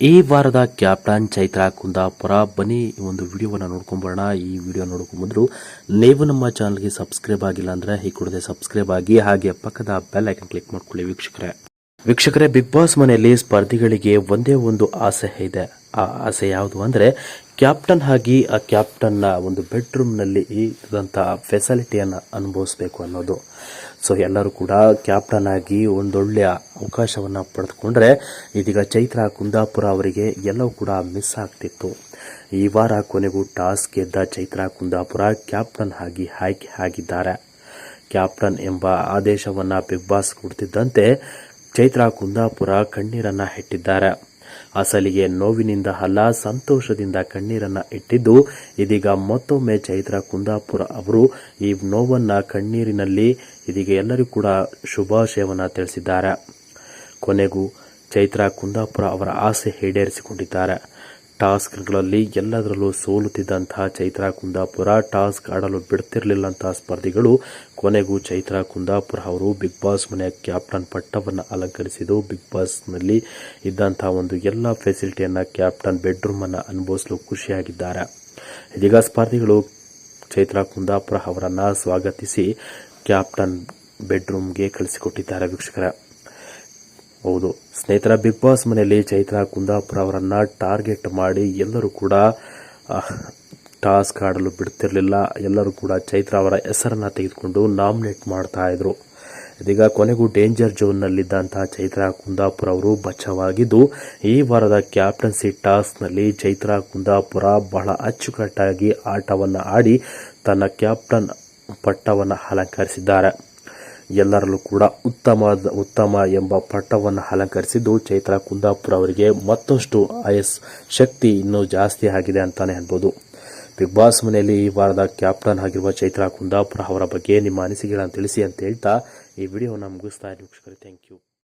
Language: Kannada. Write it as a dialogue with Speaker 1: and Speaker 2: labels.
Speaker 1: ಈ ವಾರದ ಕ್ಯಾಪ್ಟನ್ ಚೈತ್ರ ಕುಂದಾಪುರ. ಬನ್ನಿ ಒಂದು ವಿಡಿಯೋವನ್ನು ನೋಡ್ಕೊಂಬರೋಣ. ಈ ವಿಡಿಯೋ ನೋಡ್ಕೊಂಡ್ ಬಂದ್ರು ನೀವು ನಮ್ಮ ಚಾನಲ್ಗೆ ಸಬ್ಸ್ಕ್ರೈಬ್ ಆಗಿಲ್ಲ ಅಂದ್ರೆ ಈ ಕೂಡಲೇ ಸಬ್ಸ್ಕ್ರೈಬ್ ಆಗಿ ಹಾಗೆ ಪಕ್ಕದ ಬೆಲ್ ಐಕನ್ ಕ್ಲಿಕ್ ಮಾಡ್ಕೊಳ್ಳಿ ವೀಕ್ಷಕರೇ. ವೀಕ್ಷಕರೇ ಬಿಗ್ ಬಾಸ್ ಮನೆಯಲ್ಲಿ ಸ್ಪರ್ಧಿಗಳಿಗೆ ಒಂದೇ ಒಂದು ಆಸೆ ಇದೆ. ಆ ಆಸೆ ಯಾವುದು ಅಂದರೆ, ಕ್ಯಾಪ್ಟನ್ ಆಗಿ ಆ ಕ್ಯಾಪ್ಟನ್ನ ಒಂದು ಬೆಡ್ರೂಮ್ನಲ್ಲಿ ಇದ್ದಂಥ ಫೆಸಿಲಿಟಿಯನ್ನು ಅನುಭವಿಸ್ಬೇಕು ಅನ್ನೋದು. ಸೊ ಎಲ್ಲರೂ ಕೂಡ ಕ್ಯಾಪ್ಟನ್ ಆಗಿ ಒಂದೊಳ್ಳೆಯ ಅವಕಾಶವನ್ನು ಪಡೆದುಕೊಂಡ್ರೆ, ಇದೀಗ ಚೈತ್ರ, ಕುಂದಾಪುರ ಅವರಿಗೆ ಎಲ್ಲವೂ ಕೂಡ ಮಿಸ್ ಆಗ್ತಿತ್ತು. ಈ ವಾರ ಕೊನೆಗೂ ಟಾಸ್ ಗೆದ್ದ ಚೈತ್ರ, ಕುಂದಾಪುರ ಕ್ಯಾಪ್ಟನ್ ಆಗಿ ಆಯ್ಕೆ ಆಗಿದ್ದಾರೆ. ಕ್ಯಾಪ್ಟನ್ ಎಂಬ ಆದೇಶವನ್ನು ಬಿಗ್ ಬಾಸ್ ಕೊಡ್ತಿದ್ದಂತೆ ಚೈತ್ರ ಕುಂದಾಪುರ ಕಣ್ಣೀರನ್ನ ಇಟ್ಟಿದ್ದಾರೆ. ಅಸಲಿಗೆ ನೋವಿನಿಂದ ಅಲ್ಲ, ಸಂತೋಷದಿಂದ ಕಣ್ಣೀರನ್ನ ಇಟ್ಟಿದ್ದು, ಇದೀಗ ಮತ್ತೊಮ್ಮೆ ಚೈತ್ರ ಕುಂದಾಪುರ ಅವರು ಈ ನೋವನ್ನ ಕಣ್ಣೀರಿನಲ್ಲಿ ಇದೀಗ ಎಲ್ಲರಿಗೂ ಕೂಡ ಶುಭಾಶಯವನ್ನ ತಿಳಿಸಿದ್ದಾರೆ. ಕೊನೆಗೂ ಚೈತ್ರ ಕುಂದಾಪುರ ಅವರ ಆಸೆ ಈಡೇರಿಸಿಕೊಂಡಿದ್ದಾರೆ. ಟಾಸ್ಕ್ಗಳಲ್ಲಿ ಎಲ್ಲದರಲ್ಲೂ ಸೋಲುತ್ತಿದ್ದಂತಹ ಚೈತ್ರ ಕುಂದಾಪುರ, ಟಾಸ್ಕ್ ಆಡಲು ಬಿಡ್ತಿರಲಿಲ್ಲಂತಹ ಸ್ಪರ್ಧಿಗಳು. ಕೊನೆಗೂ ಚೈತ್ರ ಕುಂದಾಪುರ ಅವರು ಬಿಗ್ ಬಾಸ್ ಮನೆಯ ಕ್ಯಾಪ್ಟನ್ ಪಟ್ಟವನ್ನು ಅಲಂಕರಿಸಿದ್ದು, ಬಿಗ್ ಬಾಸ್ನಲ್ಲಿ ಇದ್ದಂತಹ ಒಂದು ಎಲ್ಲ ಫೆಸಿಲಿಟಿಯನ್ನು ಕ್ಯಾಪ್ಟನ್ ಬೆಡ್ರೂಮನ್ನು ಅನುಭವಿಸಲು ಖುಷಿಯಾಗಿದ್ದಾರೆ. ಇದೀಗ ಸ್ಪರ್ಧಿಗಳು ಚೈತ್ರ ಕುಂದಾಪುರ ಅವರನ್ನು ಸ್ವಾಗತಿಸಿ ಕ್ಯಾಪ್ಟನ್ ಬೆಡ್ರೂಮ್ಗೆ ಕಳಿಸಿಕೊಟ್ಟಿದ್ದಾರೆ. ವೀಕ್ಷಕರ ಹೌದು ಸ್ನೇಹಿತರ ಬಿಗ್ ಬಾಸ್ ಮನೆಯಲ್ಲಿ ಚೈತ್ರಾ ಕುಂದಾಪುರ ಅವರನ್ನ ಟಾರ್ಗೆಟ್ ಮಾಡಿ ಎಲ್ಲರೂ ಕೂಡ ಟಾಸ್ಕ್ ಆಡಲು ಬಿಡ್ತಿರಲಿಲ್ಲ. ಎಲ್ಲರೂ ಕೂಡ ಚೈತ್ರ ಅವರ ಹೆಸರನ್ನ ತೆಗೆದುಕೊಂಡು ನಾಮಿನೇಟ್ ಮಾಡ್ತಾ ಇದ್ರು. ಇದೀಗ ಕೊನೆಗೂ ಡೇಂಜರ್ ಝೋನ್ನಲ್ಲಿದ್ದಂತಹ ಚೈತ್ರಾ ಕುಂದಾಪುರ ಅವರು ಬಚಾವಾಗಿದ್ದು ಈ ವಾರದ ಕ್ಯಾಪ್ಟನ್ಸಿ ಟಾಸ್ಕ್ನಲ್ಲಿ ಚೈತ್ರಾ ಕುಂದಾಪುರ ಬಹಳ ಅಚ್ಚುಕಟ್ಟಾಗಿ ಆಟವನ್ನು ಆಡಿ ತನ್ನ ಕ್ಯಾಪ್ಟನ್ ಪಟ್ಟವನ್ನು ಅಲಂಕರಿಸಿದ್ದಾರೆ. ಎಲ್ಲರಲ್ಲೂ ಕೂಡ ಉತ್ತಮ ಉತ್ತಮ ಎಂಬ ಪಟ್ಟವನ್ನು ಅಲಂಕರಿಸಿದ್ದು ಚೈತ್ರ ಕುಂದಾಪುರ ಅವರಿಗೆ ಮತ್ತಷ್ಟು ಐಎಸ್ ಶಕ್ತಿ ಇನ್ನೂ ಜಾಸ್ತಿ ಆಗಿದೆ ಅಂತಾನೆ ಅನ್ಬೋದು ಬಿಗ್ ಬಾಸ್ ಮನೆಯಲ್ಲಿ ಈ ವಾರದ ಕ್ಯಾಪ್ಟನ್ ಆಗಿರುವ ಚೈತ್ರ ಕುಂದಾಪುರ ಅವರ ಬಗ್ಗೆ ನಿಮ್ಮ ಅನಿಸಿಕೆಗಳನ್ನು ತಿಳಿಸಿ ಅಂತ ಹೇಳ್ತಾ ಈ ವಿಡಿಯೋನ ಮುಗಿಸ್ತಾ ವೀಕ್ಷಕರೇ ಥ್ಯಾಂಕ್ ಯು